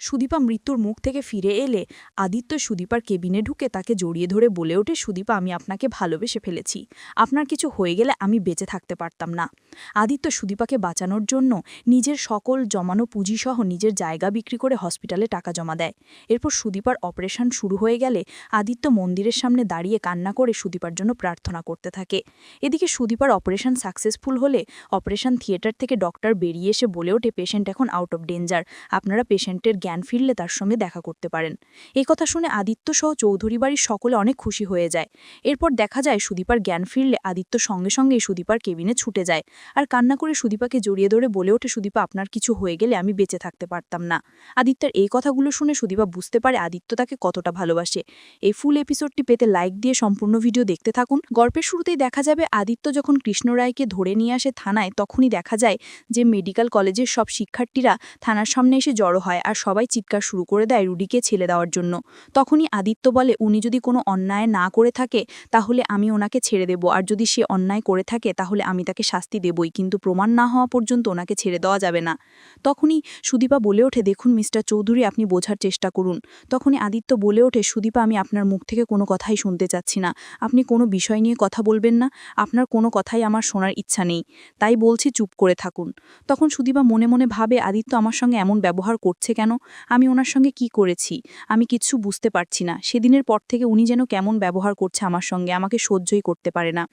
সুদীপা মৃত্যুর মুখ থেকে ফিরে এলে আদিত্য সুদীপার কেবিনে ঢুকে তাকে জড়িয়ে ধরে বলে ওঠে, সুদীপা, আমি আপনাকে ভালোবেসে ফেলেছি। আপনার কিছু হয়ে গেলে আমি বেঁচে থাকতে পারতাম না। আদিত্য সুদীপাকে বাঁচানোর জন্য নিজের সকল জমানো পুঁজিসহ নিজের জায়গা বিক্রি করে হসপিটালে টাকা জমা দেয়। এরপর সুদীপার অপারেশন শুরু হয়ে গেলে আদিত্য মন্দিরের সামনে দাঁড়িয়ে কান্না করে সুদীপার জন্য প্রার্থনা করতে থাকে। এদিকে সুদীপার অপারেশন সাকসেসফুল হলে অপারেশন থিয়েটার থেকে ডক্টর বেরিয়ে এসে বলে ওঠে, পেশেন্ট এখন আউট অফ ডেঞ্জার আপনারা পেশেন্টের জ্ঞান ফিরলে তার সঙ্গে দেখা করতে পারেন। এই কথা শুনে আদিত্য সহ চৌধুরী বাড়ির সকলে অনেক খুশি হয়ে যায়। এরপর দেখা যায় সুদীপার জ্ঞান ফিরলে আদিত্য সঙ্গে সঙ্গেই সুদীপার কেবিনে ছুটে যায়। আর কান্না করে সুদীপাকে জড়িয়ে ধরে বলে ওঠে, সুদীপা, আপনার কিছু হয়ে গেলে আমি বেঁচে থাকতে পারতাম না। আদিত্যের এই কথাগুলো শুনে সুদীপা বুঝতে পারে আদিত্য তাকে কতটা ভালোবাসে। এই ফুল এপিসোডটি পেতে লাইক দিয়ে সম্পূর্ণ ভিডিও দেখতে থাকুন। গল্পের শুরুতেই দেখা যাবে, আদিত্য যখন কৃষ্ণ রায়কে ধরে নিয়ে আসে থানায়, তখনই দেখা যায় যে মেডিকেল কলেজের সব শিক্ষার্থীরা থানার সামনে এসে জড়ো হয় আর সবাই চিৎকার শুরু করে দেয় রুডিকে ছেলে দেওয়ার জন্য। তখনই আদিত্য বলে, উনি যদি কোনো অন্যায় না করে থাকে, তাহলে আমি ওনাকে ছেড়ে দেব। আর যদি সে অন্যায় করে থাকে, তাহলে আমি তাকে শাস্তি দেবই। কিন্তু প্রমাণ না হওয়া পর্যন্ত ওনাকে ছেড়ে দেওয়া যাবে না। তখনই সুদীপা বলে ওঠে, দেখুন মিস্টার চৌধুরী, আপনি বোঝার চেষ্টা করুন। তখনই আদিত্য বলে ওঠে, সুদীপা, আমি আপনার মুখ থেকে কোনো কথাই শুনতে চাচ্ছি না। আপনি কোনো বিষয় নিয়ে কথা বলবেন না। আপনার কোনো কথাই আমার শোনার ইচ্ছা নেই। তাই বলছি চুপ করে থাকুন। তখন সুদীপা মনে মনে ভাবে, আদিত্য আমার সঙ্গে এমন ব্যবহার করছে কেন? আমি ওনার সঙ্গে কি করেছি? আমি কিচ্ছু বুঝতে পারছি না। সেদিনের পর থেকে উনি যেন কেমন ব্যবহার করছে আমার সঙ্গে, আমাকে সহ্যই করতে পারে না।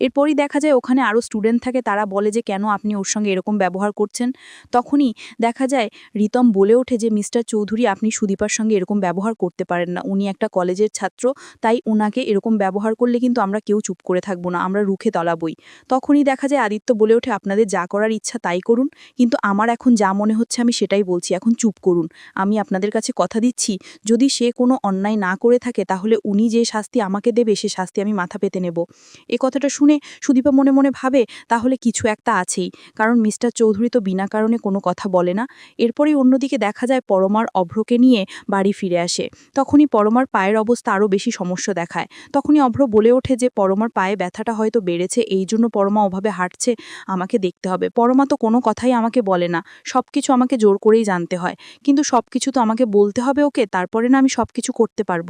এরপরই দেখা যায় ওখানে আরও স্টুডেন্ট থাকে, তারা বলে যে, কেন আপনি ওর সঙ্গে এরকম ব্যবহার করছেন? তখনই দেখা যায় রিতম বলে ওঠে যে, মিস্টার চৌধুরী, আপনি সুদীপার সঙ্গে এরকম ব্যবহার করতে পারেন না। উনি একটা কলেজের ছাত্র, তাই ওনাকে এরকম ব্যবহার করলে কিন্তু আমরা কেউ চুপ করে থাকব না, আমরা রুখে তলাবই। তখনই দেখা যায় আদিত্য বলে ওঠে, আপনাদের যা করার ইচ্ছা তাই করুন, কিন্তু আমার এখন যা মনে হচ্ছে আমি সেটাই বলছি, এখন চুপ করুন। আমি আপনাদের কাছে কথা দিচ্ছি, যদি সে কোনো অন্যায় না করে থাকে, তাহলে উনি যে শাস্তি আমাকে দেবে, সে শাস্তি আমি মাথা পেতে নেব। এ কথাটা শুনে সুদীপা মনে মনে ভাবে, তাহলে কিছু একটা আছেই। কারণ মিস্টার চৌধুরী তো বিনা কারণে কোনো কথা বলে না। এরপরেই অন্যদিকে দেখা যায় পরমার অভ্রকে নিয়ে বাড়ি ফিরে আসে। তখনই পরমার পায়ের অবস্থা আরও বেশি সমস্যা দেখায়। তখনই অভ্র বলে ওঠে যে, পরমার পায়ে ব্যথাটা হয়তো বেড়েছে, এই জন্য পরমা ওভাবে হাঁটছে, আমাকে দেখতে হবে। পরমা তো কোনো কথাই আমাকে বলে না। সব কিছু আমাকে জোর করেই জানতে হয়। কিন্তু সব কিছু তো আমাকে বলতে হবে ওকে তারপরে না আমি সব কিছু করতে পারব।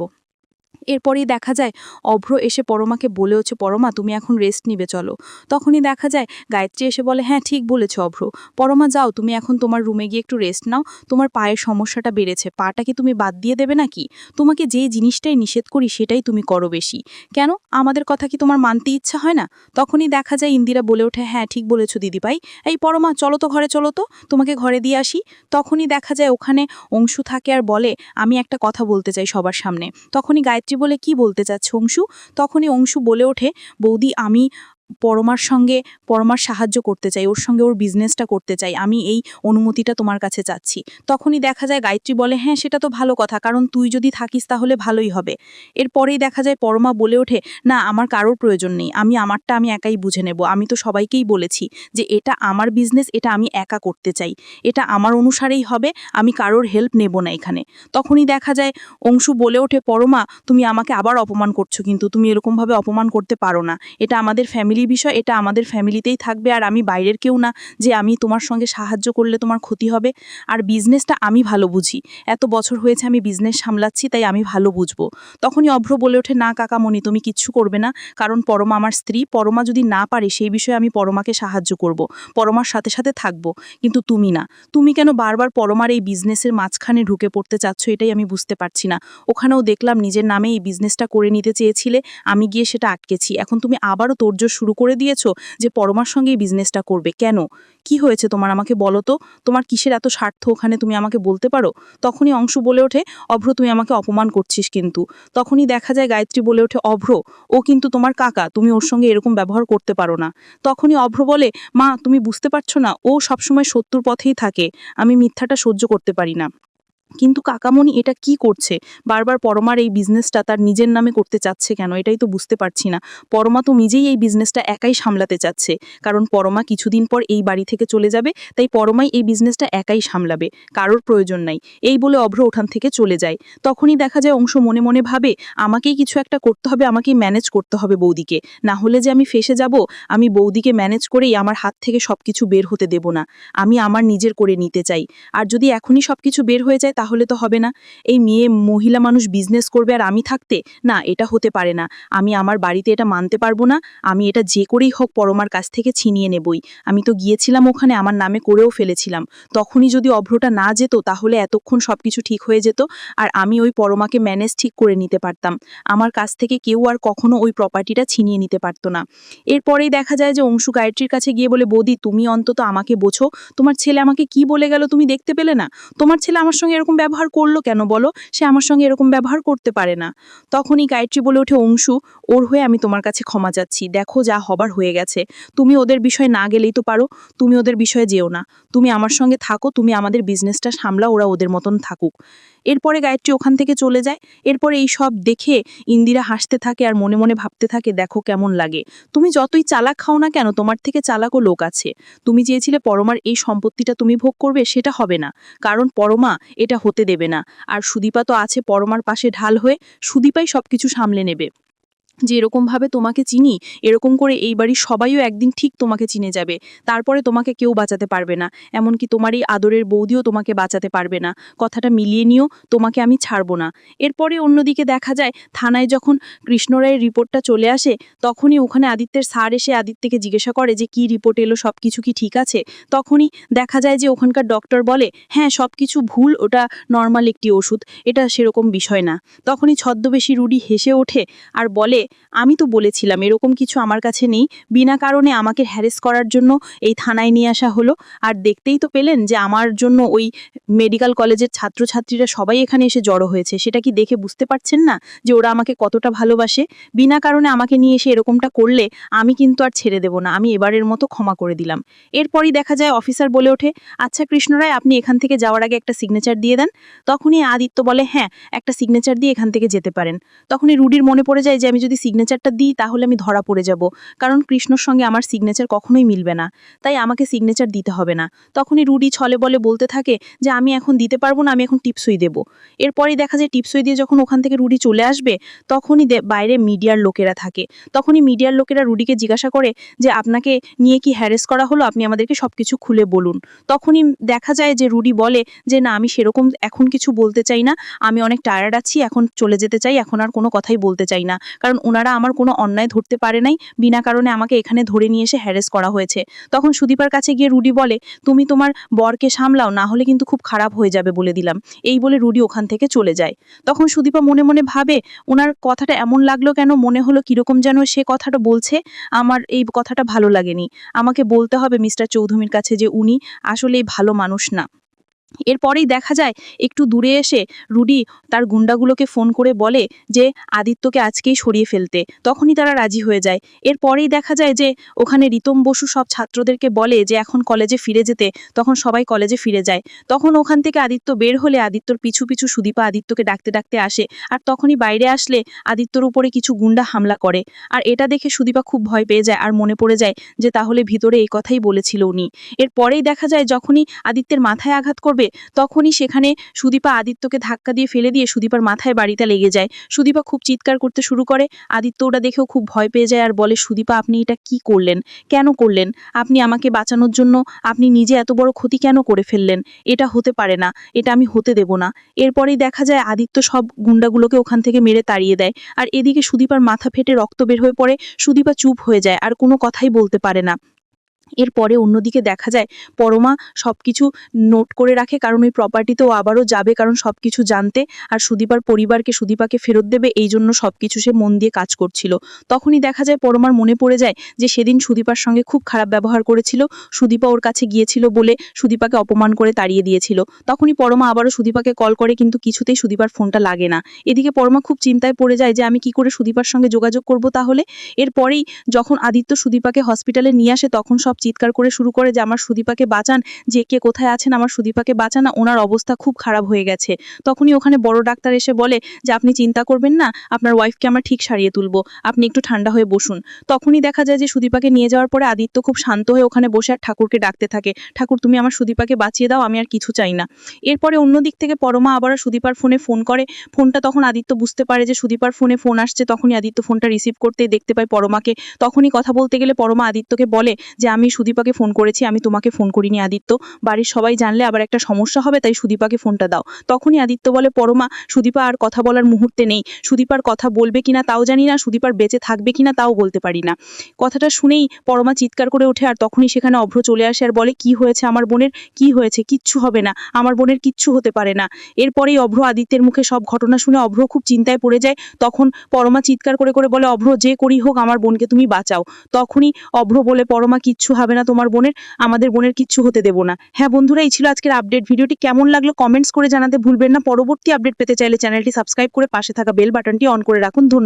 এরপরেই দেখা যায়, অভ্র এসে পরমাকে বলেওছে পরমা, তুমি এখন রেস্ট নিবে, চলো। তখনই দেখা যায়, গায়ত্রী এসে বলে হ্যাঁ ঠিক বলেছ অভ্র। পরমা, যাও, তুমি এখন তোমার রুমে গিয়ে একটু রেস্ট নাও। তোমার পায়ের সমস্যাটা বেড়েছে। পাটা কি তুমি বাদ দিয়ে দেবে নাকি? তোমাকে যে জিনিসটাই নিষেধ করি, সেটাই তুমি করো বেশি। কেন? আমাদের কথা কি তোমার মানতে ইচ্ছা হয় না? তখনই দেখা যায়, ইন্দিরা বলে ওঠে হ্যাঁ ঠিক বলেছ দিদিভাই। এই পরমা, চলো তো ঘরে, চলো তো। তোমাকে ঘরে দিয়ে আসি। তখনই দেখা যায়, ওখানে অংশু থাকে আর বলে, আমি একটা কথা বলতে চাই সবার সামনে। তখনই গায়ত্রী বলে কি বলতে চাচ্ছে অংশু? তখনই অংশু বলে ওঠে বৌদি আমি পরমার সঙ্গে পরমার সাহায্য করতে চাই, ওর সঙ্গে ওর বিজনেসটা করতে চাই, আমি এই অনুমতিটা তোমার কাছে চাচ্ছি। তখনই দেখা যায় গায়ত্রী বলে হ্যাঁ সেটা তো ভালো কথা, কারণ তুই যদি থাকিস তাহলে ভালোই হবে। এরপরেই দেখা যায় পরমা বলে ওঠে, না, আমার কারোর প্রয়োজন নেই, আমি, আমারটা আমি একাই বুঝে নেব, আমি তো সবাইকেই বলেছি যে এটা আমার বিজনেস এটা আমি একা করতে চাই, এটা আমার অনুসারেই হবে, আমি কারোর হেল্প নেব না এখানে। তখনই দেখা যায় অংশু বলে ওঠে, পরমা, তুমি আমাকে আবার অপমান করছ, কিন্তু তুমি এরকমভাবে অপমান করতে পারো না, এটা আমাদের ফ্যামিলি বিষয়, এটা আমাদের ফ্যামিলিতেই থাকবে আর আমি বাইরের কেউ না যে আমি তোমার সঙ্গে সাহায্য করলে তোমার ক্ষতি হবে। আর বিজনেসটা আমি ভালো বুঝি। এত বছর হয়েছে আমি বিজনেস সামলাচ্ছি, তাই আমি ভালো বুঝব। তখনই অভ্র বলে ওঠে, না, কাকামণি, তুমি কিচ্ছু করবে না। কারণ পরমা আমার স্ত্রী। পরমা যদি না পারে, সেই বিষয়ে আমি পরমাকে সাহায্য করব। পরমার সাথে সাথে থাকব। কিন্তু তুমি না। তুমি কেন বারবার পরমার এই বিজনেসের মাঝখানে ঢুকে পড়তে চাচ্ছ, এটাই আমি বুঝতে পারছি না। ওখানেও দেখলাম নিজের নামে এই বিজনেসটা করে নিতে চেয়েছিলে। আমি গিয়ে সেটা আটকেছি। এখন তুমি আবারও তোরজোর শুরু করে দিয়েছ যে পরমার সঙ্গেই বিজনেসটা করবে। কেন? কি হয়েছে তোমার? আমাকে বলো তো। তোমার কিসের এত স্বার্থ ওখানে? তুমি আমাকে বলতে পারো? তখনই অংশ বলে ওঠে, অভ্র, তুমি আমাকে অপমান করছিস কিন্তু। তখনই দেখা যায় গায়ত্রী বলে ওঠে, অভ্র, ও কিন্তু তোমার কাকা। তুমি ওর সঙ্গে এরকম ব্যবহার করতে পারো না। তখনই অভ্র বলে, মা, তুমি বুঝতে পারছ না, ও সবসময় শত্রুর পথেই থাকে। আমি মিথ্যাটা সহ্য করতে পারি না। কিন্তু কাকামণি এটা কি করছে? বারবার পরমার এই বিজনেসটা তার নিজের নামে করতে চাচ্ছে কেন? এটাই তো বুঝতে পারছি না। পরমা তো নিজেই এই বিজনেসটা একাই সামলাতে চাচ্ছে। কারণ পরমা কিছুদিন পর এই বাড়ি থেকে চলে যাবে, তাই পরমাই এই বিজনেসটা একাই সামলাবে। কারোর প্রয়োজন নাই। এই বলে অভ্র ওঠান থেকে চলে যায়। তখনই দেখা যায় অংশ মনে মনে ভাবে, আমাকেই কিছু একটা করতে হবে, আমাকেই ম্যানেজ করতে হবে বৌদিকে। না হলে যে আমি ফেসে যাব, আমি বৌদিকে ম্যানেজ করেই আমার হাত থেকে সব কিছু বের হতে দেব না। আমি আমার নিজের করে নিতে চাই। আর যদি এখনই সব কিছু বের হয়ে যায় তাহলে তো হবে না। এই মেয়ে মহিলা মানুষ বিজনেস করবে আর আমি থাকতে? না, এটা হতে পারে না। আমি আমার বাড়িতে এটা মানতে পারব না। আমি এটা যে করেই হোক পরমার কাছ থেকে ছিনিয়ে নেবই। আমি তো গিয়েছিলাম ওখানে, আমার নামে করেও ফেলেছিলাম। তখনই যদি অভ্রটা না যেত, তাহলে এতক্ষণ সব কিছু ঠিক হয়ে যেত আর আমি ওই পরমাকে ম্যানেজ ঠিক করে নিতে পারতাম। আমার কাছ থেকে কেউ আর কখনো ওই প্রপার্টিটা ছিনিয়ে নিতে পারতো না। এরপরেই দেখা যায় যে অংশু গায়ত্রীর কাছে গিয়ে বলে, বৌদি, তুমি অন্তত আমাকে বোঝো। তোমার ছেলে আমাকে কি বলে গেল তুমি দেখতে পেলে না? তোমার ছেলে আমার সঙ্গে এরকম ব্যবহার করল কেন বলো? সে আমার সঙ্গে এরকম ব্যবহার করতে পারে না। তখনই গায়ত্রী বলে ওঠে, অংশু, ওর হয়ে আমি তোমার কাছে ক্ষমা চাচ্ছি। দেখো যা হবার হয়ে গেছে। তুমি ওদের বিষয়ে না গেলেই তো পারো। তুমি ওদের বিষয়ে যেও না। তুমি আমার সঙ্গে থাকো। তুমি আমাদের বিজনেসটা সামলা ওরা ওদের মতন থাকুক। এরপরে গায়ত্রী ওখান থেকে চলে যায়। এরপরে এই সব দেখে ইন্দিরা হাসতে থাকে আর মনে মনে ভাবতে থাকে, দেখো কেমন লাগে। তুমি যতই চালাক খাও না কেন, তোমার থেকে চালাকও লোক আছে। তুমি চেয়েছিলে পরমার এই সম্পত্তিটা তুমি ভোগ করবে, সেটা হবে না। কারণ পরমা এটা হতে দেবে না। আর সুদীপা তো আছে পরমার পাশে ঢাল হয়ে, সুদীপাই সবকিছু সামলে নেবে। যে এরকমভাবে তোমাকে চিনি, এরকম করে এই বাড়ির সবাইও একদিন ঠিক তোমাকে চিনে যাবে। তারপরে তোমাকে কেউ বাঁচাতে পারবে না। এমনকি তোমার এই আদরের বৌদিও তোমাকে বাঁচাতে পারবে না। কথাটা মিলিয়ে নিও, তোমাকে আমি ছাড়বো না। এরপরে অন্যদিকে দেখা যায়, থানায় যখন কৃষ্ণরায়ের রিপোর্টটা চলে আসে, তখনই ওখানে আদিত্যের স্যার এসে আদিত্যকে জিজ্ঞাসা করে যে, কি রিপোর্ট এলো? সব কিছু কি ঠিক আছে? তখনই দেখা যায় যে, ওখানকার ডক্টর বলে হ্যাঁ সব কিছু ভুল, ওটা নর্মাল একটি ওষুধ। এটা সেরকম বিষয় না। তখনই ছদ্মবেশী রুডি হেসে ওঠে আর বলে আমি তো বলেছিলাম, এরকম কিছু আমার কাছে নেই। বিনা কারণে আমাকে হ্যারেস করার জন্য এই থানায় নিয়ে আসা হলো। আর দেখতেই তো পেলেন যে আমার জন্য ওই মেডিকেল কলেজের ছাত্রছাত্রীরা সবাই এখানে এসে জড়ো হয়েছে। সেটা কি দেখে বুঝতে পারছেন না যে ওরা আমাকে কতটা ভালোবাসে? বিনা কারণে আমাকে নিয়ে এসে এরকমটা করলে আমি কিন্তু আর ছেড়ে দেব না। আমি এবারের মতো ক্ষমা করে দিলাম। এরপরই দেখা যায় অফিসার বলে ওঠে আচ্ছা কৃষ্ণরায় আপনি এখান থেকে যাওয়ার আগে একটা সিগনেচার দিয়ে দেন। তখনই আদিত্য বলে হ্যাঁ একটা সিগনেচার দিয়ে এখান থেকে যেতে পারেন। তখনই রুডির মনে পড়ে যায় যে আমি যদি সিগনেচারটা দিই, তাহলে আমি ধরা পড়ে যাব। কারণ কৃষ্ণর সঙ্গে আমার সিগনেচার কখনোই মিলবে না। তাই আমাকে সিগনেচার দিতে হবে না। তখনই রুডি ছলে বলে বলতে থাকে যে, আমি এখন দিতে পারব না, আমি এখন টিপসই দেব। এরপরই দেখা যায় টিপসই দিয়ে যখন ওখান থেকে রুডি চলে আসবে, তখনই বাইরে মিডিয়ার লোকেরা থাকে। তখনই মিডিয়ার লোকেরা রুডিকে জিজ্ঞাসা করে যে, আপনাকে নিয়ে কি হ্যারেস করা হলো? আপনি আমাদেরকে সব কিছু খুলে বলুন। তখনই দেখা যায় যে, রুডি বলে যে, না, আমি সেরকম এখন কিছু বলতে চাই না। আমি অনেক টায়ার্ড আছি, এখন চলে যেতে চাই, এখন আর কোনো কথাই বলতে চাই না। কারণ ওনারা আমার কোনো অন্যায় ধরতে পারে নাই, বিনা কারণে আমাকে এখানে ধরে নিয়ে এসে হ্যারেস করা হয়েছে। তখন সুদীপার কাছে গিয়ে রুডি বলে, তুমি তোমার বরকে সামলাও, না হলে কিন্তু খুব খারাপ হয়ে যাবে, বলে দিলাম। এই বলে রুডি ওখান থেকে চলে যায়। তখন সুদীপা মনে মনে ভাবে, ওনার কথাটা এমন লাগল কেন? মনে হলো কীরকম যেন সে কথাটা বলছে। আমার এই কথাটা ভালো লাগেনি। আমাকে বলতে হবে মিস্টার চৌধুরীর কাছে যে উনি আসলেই ভালো মানুষ না। এরপরেই দেখা যায় একটু দূরে এসে রুডি তার গুন্ডাগুলোকে ফোন করে বলে যে, আদিত্যকে আজকেই সরিয়ে ফেলতে। তখনই তারা রাজি হয়ে যায়। এরপরেই দেখা যায় যে, ওখানে রিতম বসু সব ছাত্রদেরকে বলে যে, এখন কলেজে ফিরে যেতে। তখন সবাই কলেজে ফিরে যায়। তখন ওখান থেকে আদিত্য বের হলে আদিত্যর পিছু পিছু সুদীপা আদিত্যকে ডাকতে ডাকতে আসে। আর তখনই বাইরে আসলে আদিত্যর উপরে কিছু গুন্ডা হামলা করে। আর এটা দেখে সুদীপা খুব ভয় পেয়ে যায় আর মনে পড়ে যায় যে, তাহলে ভিতরে এই কথাই বলেছিল উনি। এরপরেই দেখা যায় যখনই আদিত্যের মাথায় আঘাত করবে তখনই সেখানে সুদীপা আদিত্যকে ধাক্কা দিয়ে ফেলে দিয়ে সুদীপার মাথায় বাড়িটা লেগে যায়। সুদীপা খুব চিৎকার করতে শুরু করে। আদিত্য ওটা দেখেও খুব ভয় পেয়ে যায় আর বলে, সুদীপা, আপনি এটা কি করলেন? কেন করলেন? আপনি আমাকে বাঁচানোর জন্য আপনি নিজে এত বড় ক্ষতি কেন করে ফেললেন? এটা হতে পারে না, এটা আমি হতে দেব না। এরপরেই দেখা যায় আদিত্য সব গুন্ডাগুলোকে ওখান থেকে মেরে তাড়িয়ে দেয়। আর এদিকে সুদীপার মাথা ফেটে রক্ত বের হয়ে পড়ে। সুদীপা চুপ হয়ে যায়, আর কোনো কথাই বলতে পারে না। এরপরে অন্যদিকে দেখা যায় পরমা সব কিছু নোট করে রাখে, কারণ ওই প্রপার্টিতেও আবারও যাবে, কারণ সব কিছু জানতে। আর সুদীপার পরিবারকে সুদীপাকে ফেরত দেবে, এই জন্য সব কিছু সে মন দিয়ে কাজ করছিল। তখনই দেখা যায় পরমার মনে পড়ে যায় যে সেদিন সুদীপার সঙ্গে খুব খারাপ ব্যবহার করেছিল, সুদীপা ওর কাছে গিয়েছিল বলে সুদীপাকে অপমান করে তাড়িয়ে দিয়েছিল। তখনই পরমা আবারও সুদীপাকে কল করে, কিন্তু কিছুতেই সুদীপার ফোনটা লাগে না। এদিকে পরমা খুব চিন্তায় পড়ে যায় যে আমি কি করে সুদীপার সঙ্গে যোগাযোগ করব তাহলে? এরপরেই যখন আদিত্য সুদীপাকে হসপিটালে নিয়ে আসে, তখন সব চিৎকার করে শুরু করে যে আমার সুদীপাকে বাঁচান, যে কে কোথায় আছেন, আমার সুদীপাকে বাঁচান ওনার অবস্থা খুব খারাপ হয়ে গেছে। তখনই ওখানে বড় ডাক্তার এসে বলে যে, আপনি চিন্তা করবেন না, আপনার ওয়াইফকে আমরা ঠিক সারিয়ে তুলবো, আপনি একটু ঠান্ডা হয়ে বসুন। তখনই দেখা যায় যে সুদীপাকে নিয়ে যাওয়ার পরে আদিত্য খুব শান্ত হয়ে ওখানে বসে আর ঠাকুরকে ডাকতে থাকে, ঠাকুর, তুমি আমার সুদীপাকে বাঁচিয়ে দাও, আমি আর কিছু চাই না। এরপরে অন্য দিক থেকে পরমা আবার সুদীপার ফোনে ফোন করে। ফোনটা তখন আদিত্য বুঝতে পারে যে সুদীপার ফোনে ফোন আসছে, তখনই আদিত্য ফোনটা রিসিভ করতে দেখতে পায় পরমাকে। তখনই কথা বলতে গেলে পরমা আদিত্যকে বলে যে, আমি সুদীপাকে ফোন করেছি, আমি তোমাকে ফোন করিনি আদিত্য। বাড়ির সবাই জানলে আবার একটা সমস্যা হবে, তাই সুদীপাকে ফোনটা দাও। তখনই আদিত্য বলে, পরমা, সুদীপা আর কথা বলার মুহূর্তে নেই। সুদীপার কথা বলবে কিনা তাও জানি না, সুদীপার বেঁচে থাকবে কিনা তাও বলতে পারি না। কথাটা শুনেই পরমা চিৎকার করে ওঠে, আর তখনই সেখানে অভ্র চলে আসে আর বলে, কি হয়েছে আমার বোনের? কি হয়েছে? কিচ্ছু হবে না। আমার বোনের কিচ্ছু হতে পারে না। এরপরেই অভ্র আদিত্যের মুখে সব ঘটনা শুনে অভ্র খুব চিন্তায় পড়ে যায়। তখন পরমা চিৎকার করে করে বলে, অভ্র, যে করি হোক আমার বোনকে তুমি বাঁচাও। তখনই অভ্র বলে, পরমা, কিচ্ছু হবে না তোমার বোনের, আমাদের বোনের কিচ্ছু হতে দেবো না। হ্যাঁ বন্ধুরা, এই ছিল আজকের আপডেট ভিডিওটি। কেমন লাগল কমেন্টস করে জানাতে ভুলবেন না। পরবর্তী আপডেট পেতে চাইলে চ্যানেলটি সাবস্ক্রাইব করে পাশে থাকা বেল বাটনটি অন করে রাখুন। ধন্যবাদ।